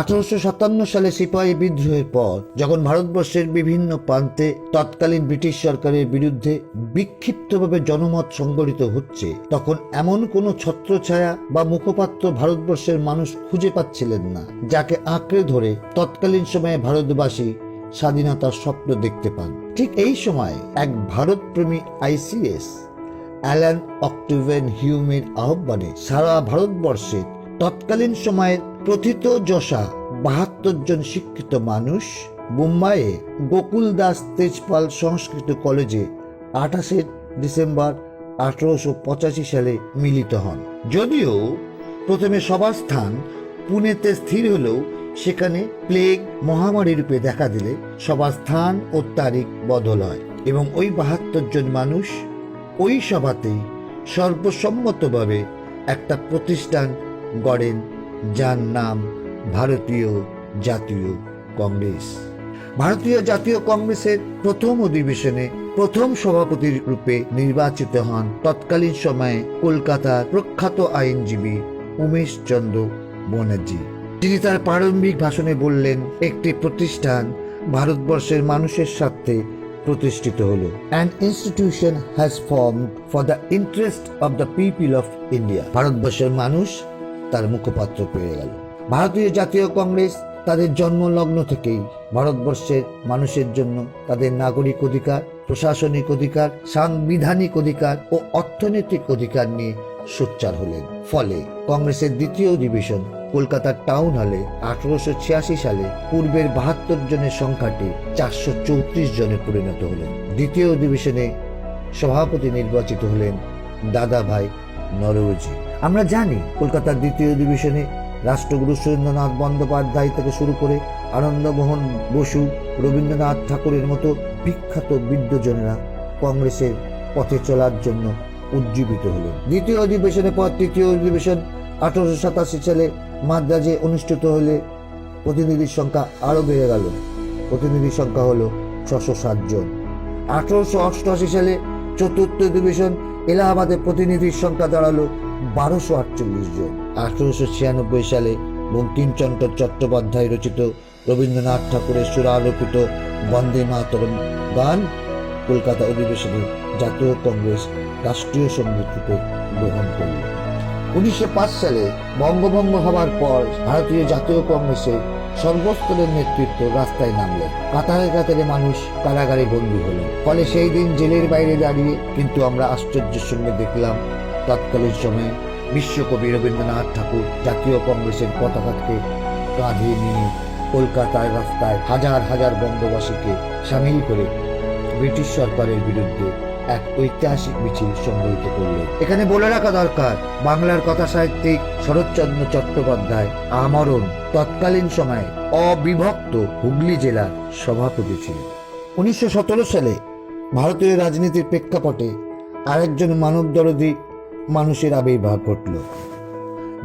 আঠারোশো সাতান্ন সালে সিপাহী বিদ্রোহের পর, যখন ভারতবর্ষের বিভিন্ন প্রান্তে তৎকালীন ব্রিটিশ সরকারের বিরুদ্ধে বিক্ষিপ্তভাবে জনমত সংগঠিত হচ্ছে, তখন এমন কোনো ছত্রছায়া বা মুখপাত্র ভারতবর্ষের মানুষ খুঁজে পাচ্ছিলেন না, যাকে আঁকড়ে ধরে তৎকালীন সময়ে ভারতবাসী স্বাধীনতার স্বপ্ন দেখতে পান। ঠিক এই সময় এক ভারতপ্রেমী আইসিএস, অ্যালান অক্টিভেন হিউমের আহ্বানে সারা ভারতবর্ষের তৎকালীন সময়ের প্রথিত যশা বাহাত্তর জন শিক্ষিত মানুষ মুম্বাইয়ে গোকুল দাস তেজপাল সংস্কৃত কলেজে আঠাশে ডিসেম্বর আঠারোশো পঁচাশি সালে মিলিত হন। যদিও প্রথমে সবার স্থান পুনেতে স্থির হলেও সেখানে প্লেগ মহামারী রূপে দেখা দিলে সবার স্থান ও তারিখ বদল হয় এবং ওই বাহাত্তর জন মানুষ ওই সভাতেই সর্বসম্মতভাবে একটা প্রতিষ্ঠান গড়েন যার নাম ভারতীয় জাতীয় কংগ্রেস। ভারতীয় জাতীয় কংগ্রেসের প্রথম অধিবেশনে প্রথম সভাপতির রূপে নির্বাচিত হন তৎকালীন সময়ে কলকাতার প্রখ্যাত আইনজীবী উমেশ চন্দ্র ব্যানার্জি তিনি তার প্রারম্ভিক ভাষণে বললেন, একটি প্রতিষ্ঠান ভারতবর্ষের মানুষের স্বার্থে প্রতিষ্ঠিত হলো। An institution has form for the interest of the people of India ভারতবর্ষের মানুষ তার মুখপাত্র পেয়ে গেল। ভারতীয় জাতীয় কংগ্রেস তাদের জন্মলগ্ন থেকেই ভারতবর্ষের মানুষের জন্য তাদের নাগরিক অধিকার, প্রশাসনিক অধিকার, সাংবিধানিক অধিকার ও অর্থনৈতিক অধিকার নিয়ে সোচ্চার হলেন। ফলে কংগ্রেসের দ্বিতীয় অধিবেশন কলকাতার টাউন হলে আঠারোশো ছিয়াশি সালে পূর্বের বাহাত্তর জনের সংখ্যাটি চারশো চৌত্রিশ জনে পরিণত হলেন। দ্বিতীয় অধিবেশনে সভাপতি নির্বাচিত হলেন দাদাভাই নরওয়েজি। আমরা জানি কলকাতার দ্বিতীয় অধিবেশনে রাষ্ট্রগুরু সুরেন্দ্রনাথ বন্দ্যোপাধ্যায় থেকে শুরু করে আনন্দমোহন বসু, রবীন্দ্রনাথ ঠাকুরের মতো বিখ্যাত বিদ্যজনেরা কংগ্রেসের পথে চলার জন্য উজ্জীবিত হলেন। দ্বিতীয় অধিবেশনের পর তৃতীয় অধিবেশন আঠারোশো সাতাশি সালে মাদ্রাজে অনুষ্ঠিত হলে প্রতিনিধির সংখ্যা আরও বেড়ে গেল। প্রতিনিধির সংখ্যা হলো ছশো ষাট জন। আঠারোশো অষ্টআশি সালে চতুর্থ অধিবেশন এলাহাবাদের প্রতিনিধির সংখ্যা দাঁড়াল বারোশো আটচল্লিশ জন। আঠারোশো ছিয়ানব্বই সালে বঙ্কিমচন্দ্র চট্টোপাধ্যায় রচিত রবীন্দ্রনাথ ঠাকুরের সুরারোপিত বন্দে মাতরম গান কলকাতা অধিবেশনে জাতীয় কংগ্রেস রাষ্ট্রীয় সংগীত রূপে গ্রহণ করল। উনিশশো সালে বঙ্গভঙ্গ হওয়ার পর ভারতীয় জাতীয় কংগ্রেসের সর্বস্তরের নেতৃত্ব রাস্তায় নামলেন। কাতারে কাতারে মানুষ কারাগারে বন্দী হলেন। ফলে সেই দিন জেলের বাইরে দাঁড়িয়ে কিন্তু আমরা আশ্চর্যের সঙ্গে দেখলাম তৎকালীন সময়ে বিশ্বকবি রবীন্দ্রনাথ ঠাকুর জাতীয় কংগ্রেসের পতাকাকে কাঁধে নিয়ে কলকাতার রাস্তায় হাজার হাজার বঙ্গবাসীকে সামিল করে ব্রিটিশ সরকারের বিরুদ্ধে এক ঐতিহাসিক মিছিল সংগঠিত করলেন এখানে বলে রাখা দরকার, বাংলার কথা সাহিত্যিক শরৎচন্দ্র চট্টোপাধ্যায় আমরণ তৎকালীন সময়ে অবিভক্ত হুগলি জেলার সভাপতি ছিলেন। উনিশশো সতেরো সালে ভারতীয় রাজনীতির প্রেক্ষাপটে আরেকজন মানবদরদী মানুষের আবির্ভাব ঘটল।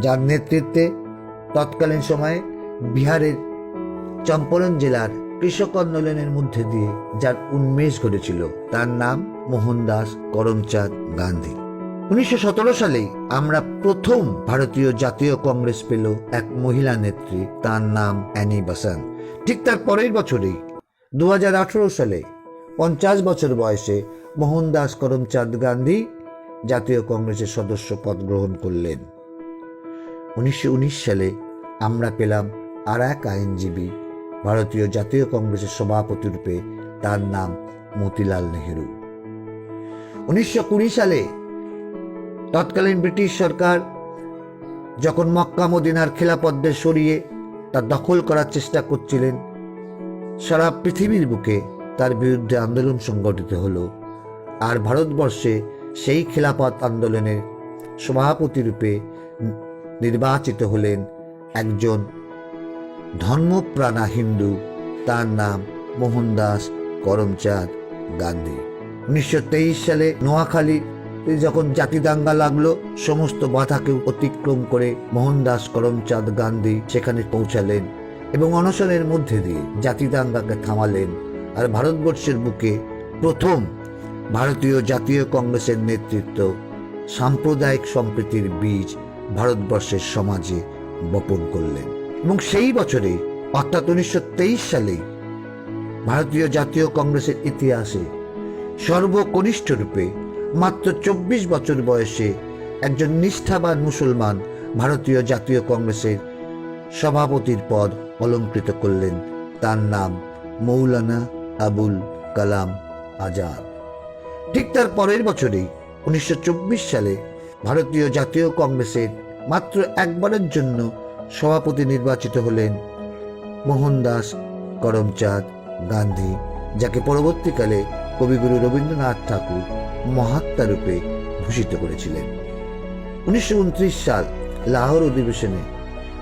যার নেতৃত্বে তৎকালীন সময়ে বিহারের চম্পারণ জেলার কৃষক আন্দোলনের মধ্যে দিয়ে যার উন্মেষ ঘটেছিল, তার নাম মোহনদাস করমচাঁদ গান্ধী। উনিশশো সতেরো সালে আমরা প্রথম ভারতীয় জাতীয় কংগ্রেস পেল এক মহিলা নেত্রী, তার নাম অ্যানি বাসান। ঠিক তার পরের বছরেই, দু হাজার আঠারো সালে পঞ্চাশ বছর বয়সে মোহনদাস করমচাঁদ গান্ধী জাতীয় কংগ্রেসের সদস্য পদ গ্রহণ করলেন। উনিশশো উনিশ সালে আমরা পেলাম আর এক আইনজীবী, ভারতীয় জাতীয় কংগ্রেসের সভাপতি রূপে তার নাম মতিলাল নেহেরু। উনিশশো কুড়ি সালে তৎকালীন ব্রিটিশ সরকার যখন মক্কা মদিনার খেলাপদ্দের সরিয়ে তা দখল করার চেষ্টা করছিলেন, সারা পৃথিবীর বুকে তার বিরুদ্ধে আন্দোলন সংগঠিত হলো। আর ভারতবর্ষে সেই খেলাপথ আন্দোলনের সভাপতি রূপে নির্বাচিত হলেন একজন ধর্মপ্রাণা হিন্দু। তার নাম মোহনদাস করমচাঁদ গান্ধী। উনিশশো তেইশ সালে নোয়াখালী যখন জাতি দাঙ্গা লাগল, সমস্ত বাধাকে অতিক্রম করে মোহনদাস করমচাঁদ গান্ধী সেখানে পৌঁছালেন এবং অনশনের মধ্যে দিয়ে জাতি দাঙ্গাকে থামালেন। আর ভারতবর্ষের বুকে প্রথম ভারতীয় জাতীয় কংগ্রেসের নেতৃত্ব সাম্প্রদায়িক সম্প্রীতির বীজ ভারতবর্ষের সমাজে বপন করলেন। এবং সেই বছরে, অর্থাৎ উনিশশো তেইশ সালে, ভারতীয় জাতীয় কংগ্রেসের ইতিহাসে সর্বকনিষ্ঠ রূপে মাত্র চব্বিশ বছর বয়সে একজন নিষ্ঠাবান মুসলমান ভারতীয় জাতীয় কংগ্রেসের সভাপতির পদ অলঙ্কৃত করলেন। তার নাম মৌলানা আবুল কালাম আজাদ। ঠিক তার পরের বছরেই উনিশশো চব্বিশ সালে ভারতীয় জাতীয় কংগ্রেসের মাত্র একবারের জন্য সভাপতি নির্বাচিত হলেন মোহনদাস করমচাঁদ গান্ধী, যাকে পরবর্তীকালে কবিগুরু রবীন্দ্রনাথ ঠাকুর মহাত্মা রূপে ভূষিত করেছিলেন। উনিশশো উনত্রিশ সাল লাহোর অধিবেশনে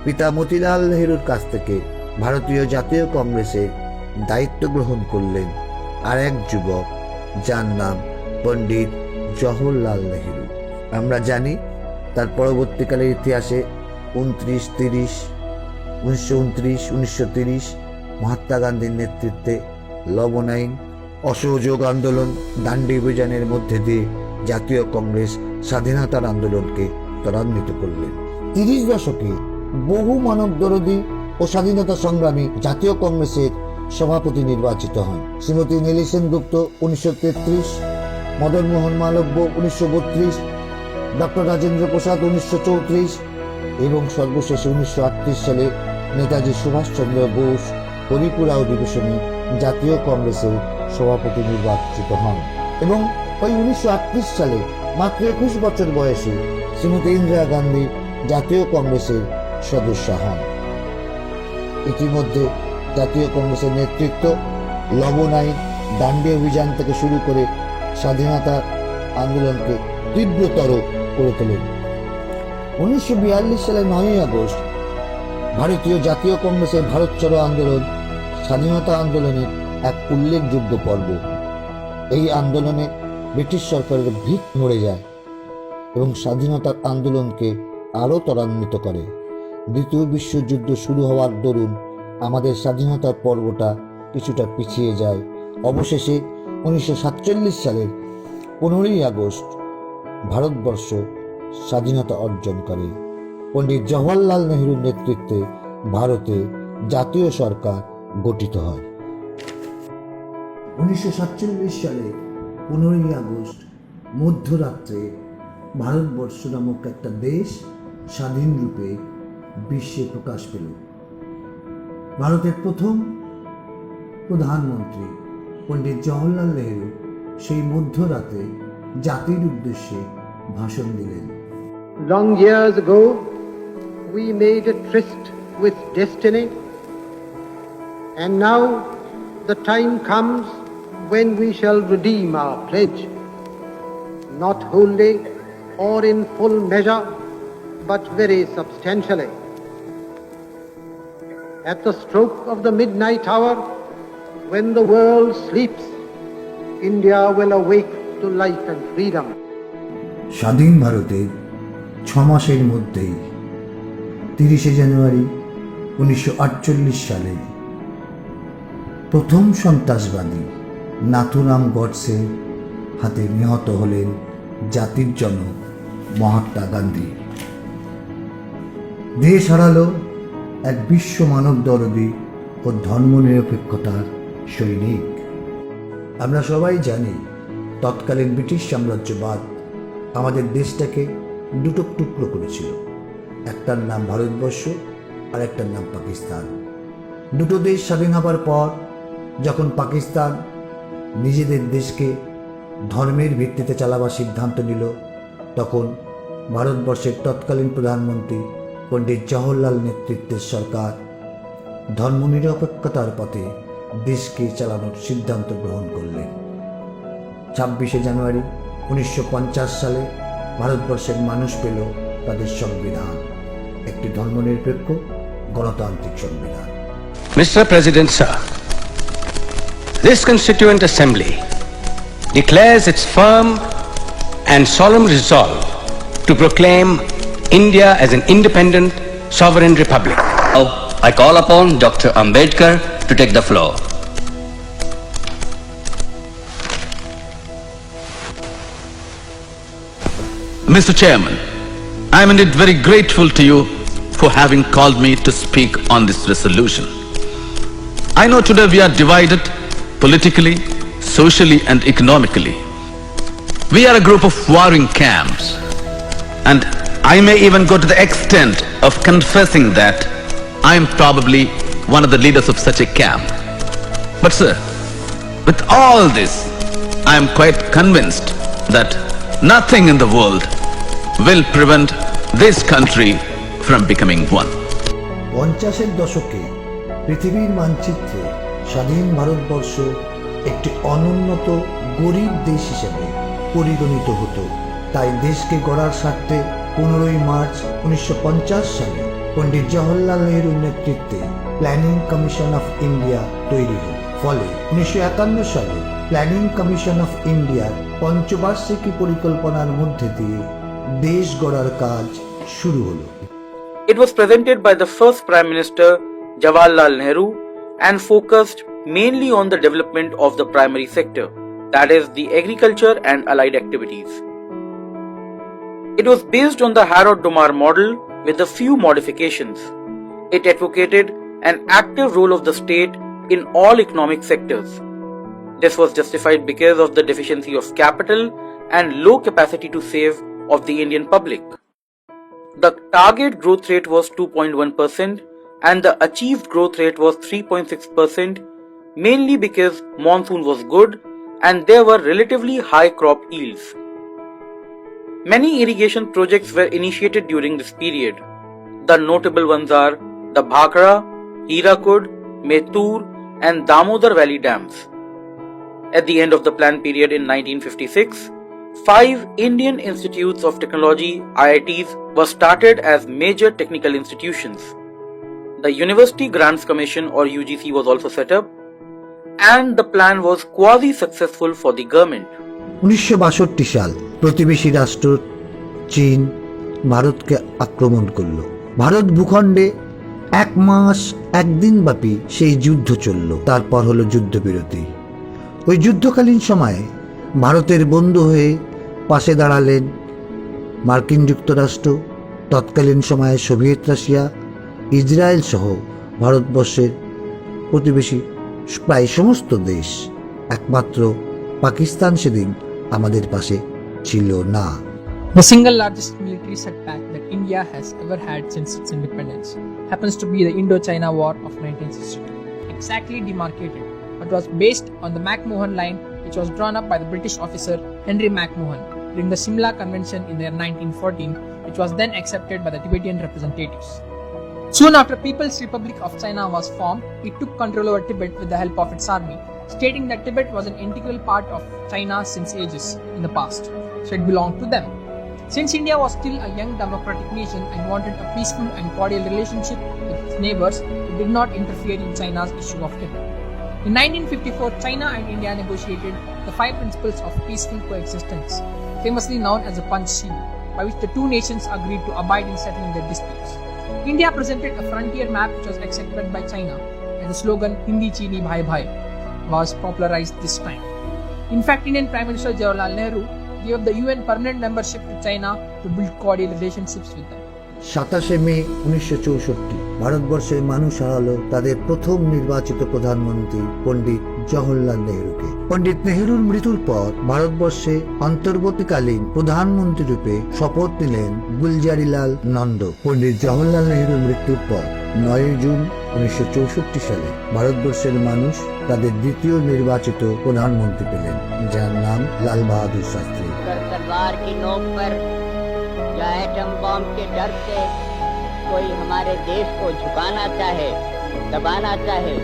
পিতা মতিলাল নেহরুর কাছ থেকে ভারতীয় জাতীয় কংগ্রেসের দায়িত্ব গ্রহণ করলেন আর এক যুবক যার নাম পণ্ডিত জওহরলাল নেহরু। আমরা জানি তার পরবর্তীকালের ইতিহাসে উনত্রিশ তিরিশ, উনিশশো উনত্রিশ, উনিশশো তিরিশ মহাত্মা গান্ধীর নেতৃত্বে লবণ আইন অসহযোগ আন্দোলন, দাণ্ডি অভিযানের মধ্যে দিয়ে জাতীয় কংগ্রেস স্বাধীনতার আন্দোলনকে ত্বরান্বিত করলেন। তিরিশ দশকে বহু মানব দরদী ও স্বাধীনতা সংগ্রামী জাতীয় কংগ্রেসের সভাপতি নির্বাচিত হন। শ্রীমতী নীলিসেন গুপ্ত উনিশশো তেত্রিশ মদন মোহন মালব্য উনিশশো বত্রিশ ডক্টর রাজেন্দ্র প্রসাদ উনিশশো চৌত্রিশ এবং সর্বশেষে উনিশশো আটত্রিশ সালে নেতাজি সুভাষচন্দ্র বোস হরিপুরা অধিবেশনে জাতীয় কংগ্রেসের সভাপতি নির্বাচিত হন এবং ওই উনিশশো আটত্রিশ সালে মাত্র একুশ বছর বয়সে শ্রীমতী ইন্দিরা গান্ধী জাতীয় কংগ্রেসের সদস্য হন। ইতিমধ্যে জাতীয় কংগ্রেসের নেতৃত্ব লবণ আইন দাণ্ডি অভিযান থেকে শুরু করে স্বাধীনতা আন্দোলনকে তীব্রতর করে তোলেন উনিশশো বিয়াল্লিশ সালের নয়ই আগস্ট, ভারতীয় জাতীয় কংগ্রেসের ভারত ছাড়ো আন্দোলন, স্বাধীনতা আন্দোলনের এক উল্লেখযোগ্য পর্ব। এই আন্দোলনে ব্রিটিশ সরকারের ভিত নড়ে যায় এবং স্বাধীনতার আন্দোলনকে আরও ত্বরান্বিত করে। দ্বিতীয় বিশ্বযুদ্ধ শুরু হওয়ার দরুন আমাদের স্বাধীনতার পর্বটা কিছুটা পিছিয়ে যায়। অবশেষে উনিশশো সালের পনেরোই আগস্ট ভারতবর্ষ স্বাধীনতা অর্জন করে। পণ্ডিত জওয়াহরলাল নেহরুর নেতৃত্বে ভারতে জাতীয় সরকার গঠিত হয়। উনিশশো সাতচল্লিশ সালে পনেরোই আগস্ট মধ্যরাত্রে ভারতবর্ষ নামক একটা দেশ স্বাধীন রূপে বিশ্বে প্রকাশ পেল। ভারতের প্রথম প্রধানমন্ত্রী পণ্ডিত জওহরলাল নেহরু সেই মধ্যরাতে জাতির উদ্দেশ্যে ভাষণ দিলেন Long years ago, we made a tryst with destiny, and now the time comes when we shall redeem our pledge, not wholly or in full measure, but very substantially. At the stroke of the midnight hour, when the world sleeps, India will awake to life and freedom. স্বাধীন ভারতের ছ মাসের মধ্যেই তিরিশে জানুয়ারি উনিশশো আটচল্লিশ সালে প্রথম সন্ত্রাসবাদী নাথুরাম গডসে হাতে নিহত হলেন জাতির জনক মহাত্মা গান্ধী দেশ হারালো এক বিশ্ব মানব দরদি ও ধর্মনিরপেক্ষতার সৈনিক। আমরা সবাই জানি, তৎকালীন ব্রিটিশ সাম্রাজ্যবাদ আমাদের দেশটাকে দুটো টুকরো করেছিল, একটার নাম ভারতবর্ষ আর একটার নাম পাকিস্তান। দুটো দেশ স্বাধীন হবার পর যখন পাকিস্তান নিজেদের দেশকে ধর্মের ভিত্তিতে চালাবার সিদ্ধান্ত নিল, তখন ভারতবর্ষের তৎকালীন প্রধানমন্ত্রী পণ্ডিত জওহরলাল নেতৃত্বের সরকার ধর্মনিরপেক্ষতার পথে দেশকে চালানোর সিদ্ধান্ত গ্রহণ করলেন ছাব্বিশে জানুয়ারি উনিশশো সালে ভারতবর্ষের মানুষ পেল তাদের সংবিধান একটি ধর্মনিরপেক্ষ গণতান্ত্রিক সংবিধান this Constituent Assembly declares its firm and solemn resolve to proclaim India as an independent, sovereign republic. Now, I call upon Dr. Ambedkar to take the floor. Mr. Chairman, I am indeed very grateful to you for having called me to speak on this resolution. I know today we are divided politically, socially, and economically. We are a group of warring camps. And I may even go to the extent of confessing that I am probably one of the leaders of such a camp. But sir, with all this, I am quite convinced that nothing in the world will prevent this country from becoming one. পঞ্চাশের দশকে পৃথিবীর মানচিত্রে স্বাধীন ভারতবর্ষ একটি অনুন্নত গরিব দেশ হিসেবে পরিগণিত হতো তাই দেশকে গড়ার স্বার্থে পনেরোই মার্চ উনিশশো পঞ্চাশ সালে পণ্ডিত জওহরলাল নেহরুর নেতৃত্বে প্ল্যানিং কমিশন অফ ইন্ডিয়া তৈরি হয় ফলে উনিশশো একান্ন সালে প্ল্যানিং কমিশন অফ ইন্ডিয়ার পঞ্চবার্ষিকী পরিকল্পনার মধ্যে দিয়ে দেশ গড়ার কাজ শুরু হলো It was presented by the first Prime Minister Jawaharlal Nehru and focused mainly on the development of the primary sector, that is, the agriculture and allied activities. It was based on the Harrod Domar model with a few modifications. It advocated an active role of the state in all economic sectors. This was justified because of the deficiency of capital and low capacity to save of the Indian public. The target growth rate was 2.1% and the achieved growth rate was 3.6%, mainly because monsoon was good and there were relatively high crop yields. Many irrigation projects were initiated during this period. The notable ones are the Bhakra, Hirakud, Metur, and Damodar Valley dams. At the end of the plan period in 1956, five Indian Institutes of Technology IITs were started as major technical institutions. The University Grants Commission or UGC was also set up, and the plan was quasi successful for the government. উনিশশো বাষট্টি সাল প্রতিবেশী রাষ্ট্র চীন ভারতকে আক্রমণ করল ভারত ভূখণ্ডে এক মাস, একদিন ব্যাপী সেই যুদ্ধ চলল। তারপর হলো যুদ্ধবিরতি। ওই যুদ্ধকালীন সময়ে ভারতের বন্ধু হয়ে পাশে দাঁড়ালেন মার্কিন যুক্তরাষ্ট্র, তৎকালীন সময়ে সোভিয়েত রাশিয়া, ইসরায়েল সহ ভারতবর্ষের প্রতিবেশী প্রায় সমস্ত দেশ। একমাত্র পাকিস্তান সেদিন আমাদের পাশে ছিল না। The single largest military India has ever had since its independence happens to be the Indo-China War of 1962, exactly demarcated, but was based on the McMahon Line which was drawn up by the British officer Henry McMahon during the Simla Convention in the year 1914, which was then accepted by the Tibetan representatives. Soon after People's Republic of China was formed, it took control over Tibet with the help of its army, stating that Tibet was an integral part of China since ages in the past, so it belonged to them. Since India was still a young democratic nation and wanted a peaceful and cordial relationship with its neighbors, it did not interfere in China's issue of Tibet. In 1954, China and India negotiated the five principles of peaceful coexistence, famously known as the Panchsheel, by which the two nations agreed to abide in settling their disputes. India presented a frontier map which was accepted by China, and the slogan Hindi Chini Bhai Bhai was popularized this time. In fact, Indian Prime Minister Jawaharlal Nehru gave the UN permanent membership to China to build cordial relationships with them. সাতাশে মে উনিশশো চৌষট্টি, ভারতবর্ষের মানুষ হারালো তাদের প্রথম নির্বাচিত প্রধানমন্ত্রী পণ্ডিত জওহরলাল নেহরুকে। পণ্ডিত নেহরুর মৃত্যুর পর ভারতবর্ষে অন্তর্বর্তীকালীন প্রধানমন্ত্রী রূপে শপথ নিলেন গুলজারিলাল নন্দ। পণ্ডিত জওহরলাল নেহরুর মৃত্যুর পর নয় জুন উনিশশো চৌষট্টি সালে ভারতবর্ষের মানুষ তাদের দ্বিতীয় নির্বাচিত প্রধানমন্ত্রী পেলেন, যার নাম লাল বাহাদুর শাস্ত্রী। कर तलवार की नोक पर या एटम बम के डर से कोई हमारे देश को झुकाना चाहे दबाना चाहे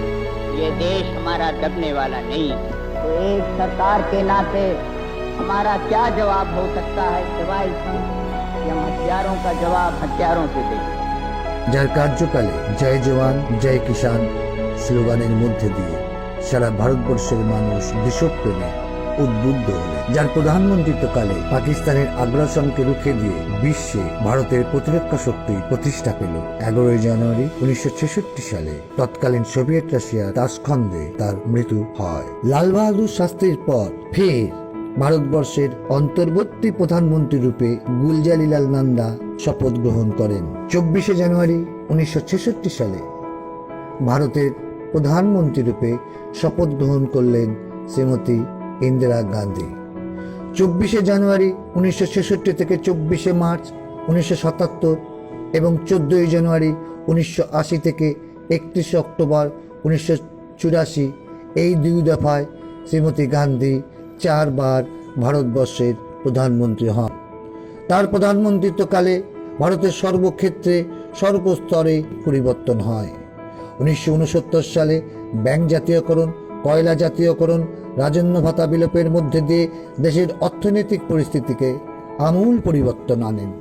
ये देश हमारा दबने वाला नहीं तो एक सरकार के नाते हमारा क्या जवाब हो सकता है सिवाय इसके कि हम हथियारों का जवाब हथियारों से दें যার কার্যকালে জয় জওয়ান জয় কিষান স্লোগানের মধ্যে দিয়ে সারা ভারতবর্ষের মানুষ দেশপ্রেমে উদ্বুদ্ধ হলেন, যার প্রধানমন্ত্রিত্বকালে পাকিস্তানের আগ্রাসনকে রুখে দিয়ে বিশ্বে ভারতের প্রতিরক্ষা শক্তি প্রতিষ্ঠা পেল। এগারোই জানুয়ারি উনিশশো সালে তৎকালীন সোভিয়েত রাশিয়া তাসখন্দে তার মৃত্যু হয়। লাল বাহাদুর শাস্ত্রীর পর ফের ভারতবর্ষের অন্তর্বর্তী প্রধানমন্ত্রী রূপে গুলজারিলাল নন্দা শপথ গ্রহণ করেন। চব্বিশে জানুয়ারি উনিশশো ছেষট্টি সালে ভারতের প্রধানমন্ত্রী রূপে শপথ গ্রহণ করলেন শ্রীমতী ইন্দিরা গান্ধী। চব্বিশে জানুয়ারি উনিশশো ছেষট্টি থেকে চব্বিশে মার্চ উনিশশো সাতাত্তর এবং চোদ্দোই জানুয়ারি উনিশশো আশি থেকে একত্রিশে অক্টোবর উনিশশো চুরাশি এই দুই দফায় শ্রীমতী গান্ধী চারবার ভারতবর্ষের প্রধানমন্ত্রী হন। তার প্রধানমন্ত্রিত্বকালে ভারতের সর্বক্ষেত্রে সর্বস্তরে পরিবর্তন হয়। উনিশশো উনসত্তর সালে ব্যাংক জাতীয়করণ, কয়লা জাতীয়করণ রাজন্য ভাতা বিলোপের মধ্যে দিয়ে দেশের অর্থনৈতিক পরিস্থিতিকে আমূল পরিবর্তন আনেন।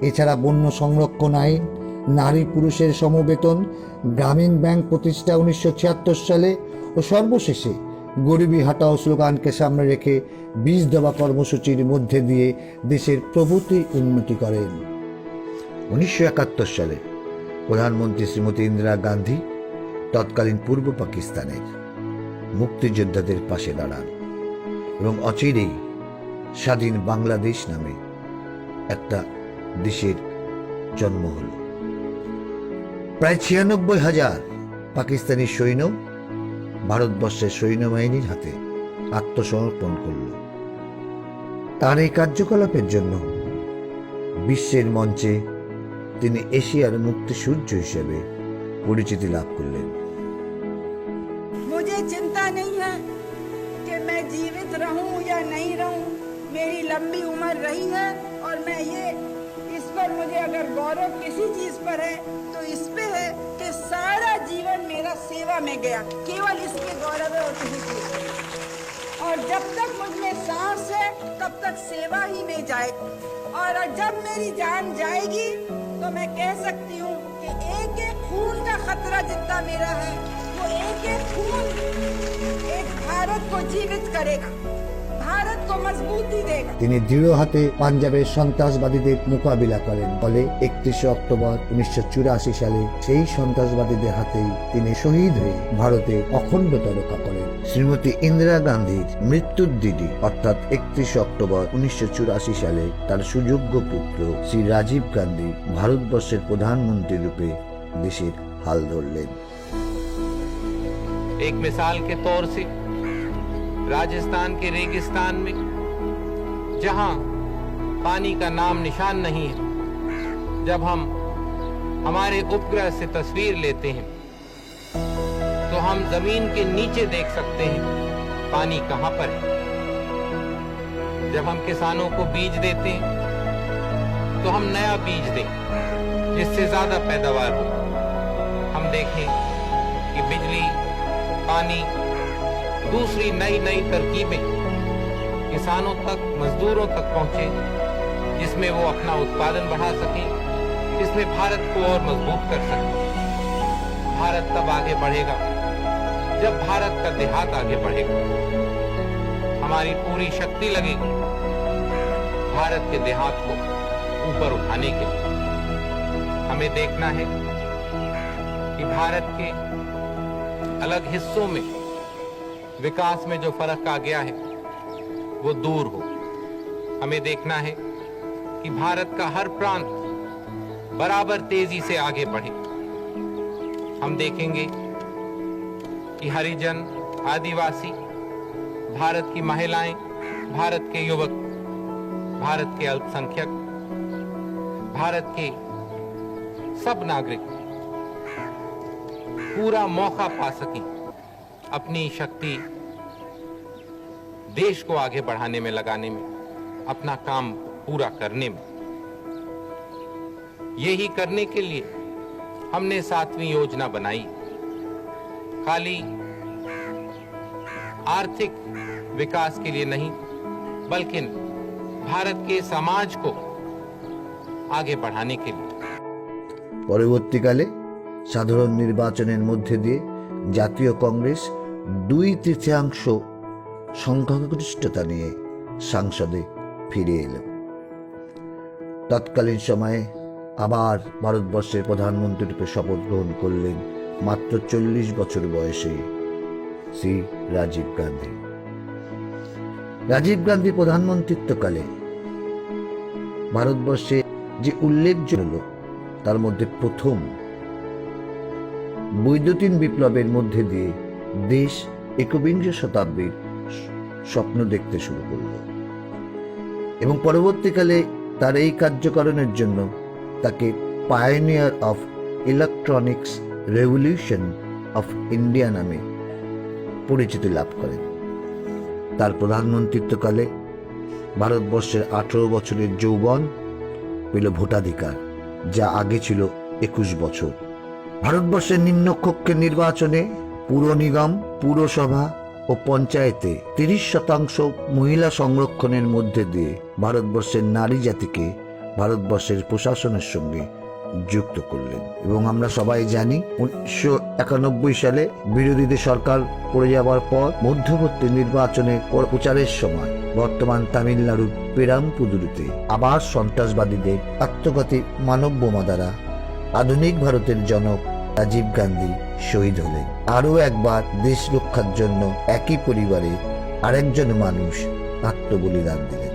এছাড়া বন্য সংরক্ষণ আইন, নারী পুরুষের সমবেতন, গ্রামীণ ব্যাংক প্রতিষ্ঠা উনিশশো ছিয়াত্তর সালে ও সর্বশেষে গরিবী হাটাও স্লোগানকে সামনে রেখে বীজ দেওয়া কর্মসূচির মধ্যে দিয়ে দেশের প্রভূতি উন্নতি করেন। উনিশশো একাত্তর সালে প্রধানমন্ত্রী শ্রীমতী ইন্দিরা গান্ধী তৎকালীন পূর্ব পাকিস্তানের মুক্তিযোদ্ধাদের পাশে দাঁড়ান এবং অচিরেই স্বাধীন বাংলাদেশ নামে একটা দেশের জন্ম হল। প্রায় ছিয়ানব্বই হাজার পাকিস্তানি সৈন্য ভারতবর্ষের সৈন্যবাহিনীর হাতে আত্মসমর্পণ করল। তার এই কার্যকলাপের জন্য বিশ্বের মঞ্চে তিনি এশিয়ার মুক্তিসূর্য হিসেবে পরিচিতি লাভ করলেন। मुझे चिंता नहीं है कि मैं जीवित रहूँ या नहीं रहूँ। मेरी लंबी उम्र रही है और मैं ये, इस पर मुझे अगर गौरव किसी चीज़ पर है तो इस पे है कि सारा जीवन मेरा सेवा में गया। केवल इसके गौरव है और किसी और जब तक मुझमें सांस है, तब तक सेवा ही में जाएगी और जब मेरी जान जाएगी तो मैं कह सकती हूँ कि एक एक खून का खतरा जितना मेरा है वो एक एक खून एक भारत को जीवित करेगा भारत को मजबूती देगा তিনি দৃঢ় হাতে পাঞ্জাবের সন্ত্রাসবাদীদের মোকাবিলা করেন ফলে একত্রিশে অক্টোবর উনিশশো চুরাশি সালে সেই সন্ত্রাসবাদীদের হাতেই তিনি শহীদ হয়ে ভারতে অখণ্ডতা রক্ষা করেন শ্রীমতী ইন্দিরা গান্ধীর মৃত্যুর দিনই অর্থাৎ একত্রিশে অক্টোবর উনিশশো চুরাশি সালে তার সুযোগ্য পুত্র শ্রী রাজীব গান্ধী ভারতবর্ষের প্রধানমন্ত্রী রূপে দেশের হাল ধরলেন एक मिसाल के तौर से, राजस्थान के रेगिस्तान में, जहाँ पानी का नाम निशान नहीं है, जब हम हमारे उपग्रह से तस्वीर लेते हैं तो हम ज़मीन के नीचे देख सकते हैं, पानी कहाँ पर है। जब हम किसानों को बीज देते हैं तो हम नया बीज दें, जिससे ज़्यादा पैदावार हो। हम देखें कि बिजली पानी दूसरी नई नई तरकीबें किसानों तक, मजदूरों तक पहुँचे, जिसमें वो अपना उत्पादन बढ़ा सकें, इसमें भारत को और मज़बूत कर सके। भारत तब आगे बढ़ेगा, जब भारत का देहात आगे बढ़ेगा। हमारी पूरी शक्ति लगेगी भारत के देहात को ऊपर उठाने के लिए। हमें देखना है कि भारत के अलग हिस्सों में, विकास में जो फ़र्क आ गया है, वो दूर हो। हमें देखना है कि भारत का हर प्रांत बराबर तेज़ी से आगे बढ़े। हम देखेंगे कि हरिजन, आदिवासी, भारत की महिलाएँ, भारत के युवक, भारत के अल्पसंख्यक, भारत के सब नागरिक पूरा मौका पा सकें अपनी शक्ति देश को आगे बढ़ाने में लगाने में अपना काम पूरा करने में यही करने के लिए हमने सातवीं योजना बनाई खाली आर्थिक विकास के लिए नहीं बल्कि भारत के समाज को आगे बढ़ाने के लिए পরবর্তীকালে সাধারণ নির্বাচনের মধ্যে দিয়ে জাতীয় কংগ্রেস দুই তৃতীয়াংশ সংখ্যাগরিষ্ঠতা নিয়ে সংসদে ফিরে এলো। তৎকালীন সময়ে আবার ভারতবর্ষের প্রধানমন্ত্রী রূপে শপথ গ্রহণ করলেন মাত্র চল্লিশ বছর বয়সে শ্রী রাজীব গান্ধী। রাজীব গান্ধী প্রধানমন্ত্রিত্বকালে ভারতবর্ষে যে উল্লেখযোগ্য তার মধ্যে প্রথম বৈদ্যুতিন বিপ্লবের মধ্যে দিয়ে দেশ একবিংশ শতাব্দীর স্বপ্ন দেখতে শুরু করল। এবং পরবর্তীকালে তার এই কার্যকরণের জন্য তাকে pioneer of electronics revolution of India নামে পরিচিতি লাভ করেন। তার প্রধানমন্ত্রিত্বকালে ভারতবর্ষের আঠেরো বছরের যৌবন পেল ভোটাধিকার, যা আগে ছিল একুশ বছর। ভারতবর্ষের নিম্নকক্ষের নির্বাচনে পুর নিগম, পুরসভা ও পঞ্চায়েতে তিরিশ শতাংশ মহিলা সংরক্ষণের মধ্যে দিয়ে ভারতবর্ষের নারী জাতিকে ভারতবর্ষের প্রশাসনের সঙ্গে যুক্ত করলেন। এবং আমরা সবাই জানি, উনিশশো একানব্বই সালে বিরোধীদের সরকার পড়ে যাওয়ার পর মধ্যবর্তী নির্বাচনের পর প্রচারের সময় বর্তমান তামিলনাড়ুর পেরামপুদুরিতে আবার সন্ত্রাসবাদীদের আত্মঘাতী মানব বোমা দ্বারা আধুনিক ভারতের জনক রাজীব গান্ধী শহীদ হলেন। আরও একবার দেশ রক্ষার জন্য একই পরিবারে আরেকজন মানুষ আত্মবলিদান দিলেন।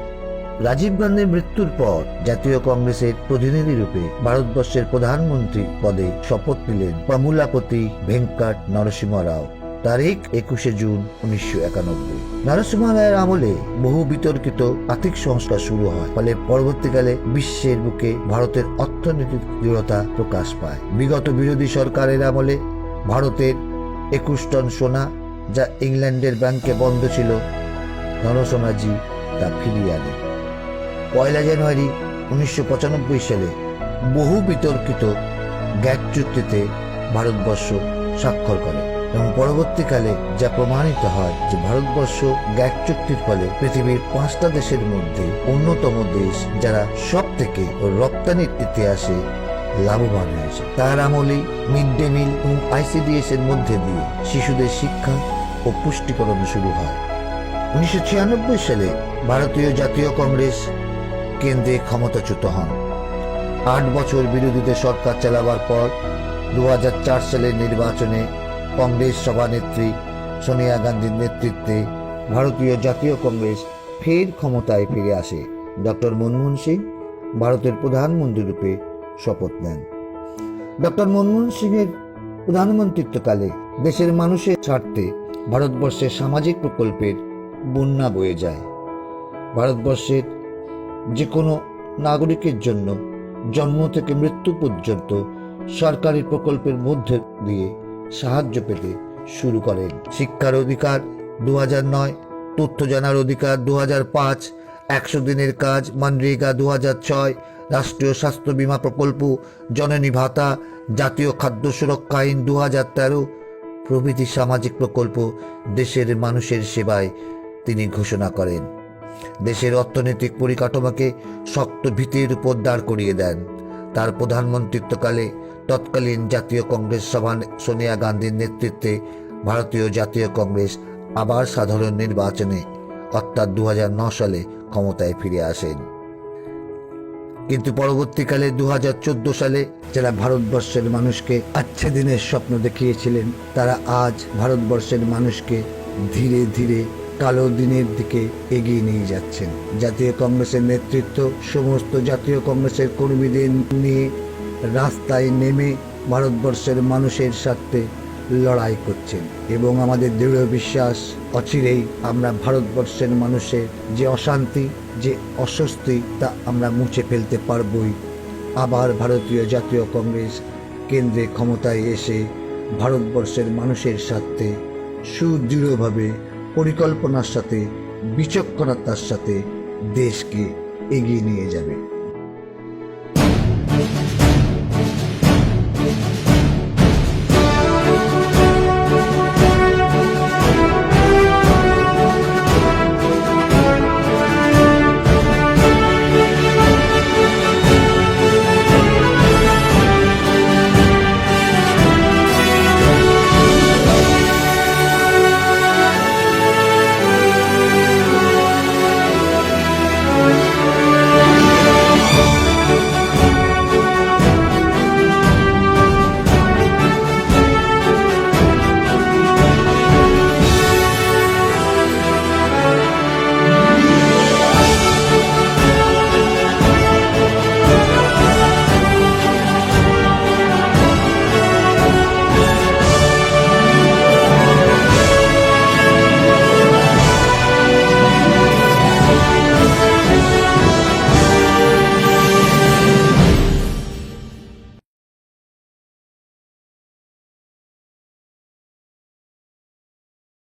রাজীব গান্ধীর মৃত্যুর পর জাতীয় কংগ্রেসের প্রতিনিধি রূপে ভারতবর্ষের প্রধানমন্ত্রী পদে শপথ নিলেন প্রমূলাপতি ভেঙ্কট নরসিংহ রাও তারিখ একুশে জুন উনিশশো একানব্বই। নরসিংহ রায়ের আমলে বহু বিতর্কিত আর্থিক সংস্কার শুরু হয়, ফলে পরবর্তীকালে বিশ্বের বুকে ভারতের অর্থনৈতিক দৃঢ়তা প্রকাশ পায়। বিগত বিরোধী সরকারের আমলে ভারতের একুশ টন সোনা, যা ইংল্যান্ডের ব্যাংকে বন্ধ ছিল নরসোনাজি তা ফিরিয়ে আনে। পয়লা জানুয়ারি উনিশশো পঁচানব্বই সালে বহু বিতর্কিত গ্যাট চুক্তিতে ভারতবর্ষ স্বাক্ষর করে। এবং পরবর্তীকালে যা প্রমাণিত হয় যে ভারতবর্ষ গ্যাট চুক্তির ফলে পৃথিবীর পাঁচটা দেশের মধ্যে অন্যতম দেশ যারা সব থেকে রপ্তানির ইতিহাসে লাভবান হয়েছে। তার আমলে মিড ডে মিল এবং আইসিডিএস এর মধ্যে দিয়ে শিশুদের শিক্ষা ও পুষ্টিকরণ শুরু হয়। উনিশশো ছিয়ানব্বই সালে ভারতীয় জাতীয় কংগ্রেস কেন্দ্রে ক্ষমতাচ্যুত হন। আট বছর বিরোধীদের সরকার চালাবার পর দু হাজার চার সালের নির্বাচনে কংগ্রেস সভানেত্রী সোনিয়া গান্ধীর নেতৃত্বে ভারতীয় জাতীয় কংগ্রেস ফের ক্ষমতায় ফিরে আসে। ডক্টর মনমোহন সিং ভারতের প্রধানমন্ত্রী রূপে শপথ নেন। ডক্টর মনমোহন সিংয়ের প্রধানমন্ত্রিত্বকালে দেশের মানুষের স্বার্থে ভারতবর্ষের সামাজিক প্রকল্পের বন্যা বয়ে যায়। ভারতবর্ষের যে কোনো নাগরিকের জন্য জন্ম থেকে মৃত্যু পর্যন্ত সরকারি প্রকল্পের মধ্যে দিয়ে সাহায্য পেতে শুরু করেন। শিক্ষার অধিকার দু নয়, তথ্য জানার অধিকার দু পাঁচ, একশো দিনের কাজ মানরেগা দু ছয়, রাষ্ট্রীয় স্বাস্থ্য বিমা প্রকল্প জননী ভাতা, জাতীয় খাদ্য সুরক্ষা আইন দু তেরো, প্রভৃতি সামাজিক প্রকল্প দেশের মানুষের সেবায় তিনি ঘোষণা করেন। দেশের অর্থনৈতিক পরিকাঠামোকে শক্ত ভিত্তির উপর দাঁড় করিয়ে দেন। তার প্রধানমন্ত্রিত্বকালে তৎকালীন জাতীয় কংগ্রেস সভা সোনিয়া গান্ধীর নেতৃত্বে ভারতীয় জাতীয় কংগ্রেস আবার সাধারণ নির্বাচনে অর্থাৎ দু সালে ক্ষমতায় ফিরে আসেন। কিন্তু পরবর্তীকালে দুহাজার চোদ্দ সালে যারা ভারতবর্ষের মানুষকে আচ্ছা দিনের স্বপ্ন দেখিয়েছিলেন, তারা আজ ভারতবর্ষের মানুষকে ধীরে ধীরে কালো দিনের দিকে এগিয়ে নিয়ে যাচ্ছেন। জাতীয় কংগ্রেসের নেতৃত্ব সমস্ত জাতীয় কংগ্রেসের কর্মীদের নিয়ে রাস্তায় নেমে ভারতবর্ষের মানুষের স্বার্থে লড়াই করছেন। এবং আমাদের দৃঢ় বিশ্বাস অচিরেই আমরা ভারতবর্ষের মানুষের যে অশান্তি, যে অস্বস্তি, তা আমরা মুছে ফেলতে পারবই। আবার ভারতীয় জাতীয় কংগ্রেস কেন্দ্রে ক্ষমতায় এসে ভারতবর্ষের মানুষের স্বার্থে সুদৃঢ়ভাবে, পরিকল্পনার সাথে, বিচক্ষণতার সাথে দেশকে এগিয়ে নিয়ে যাবে।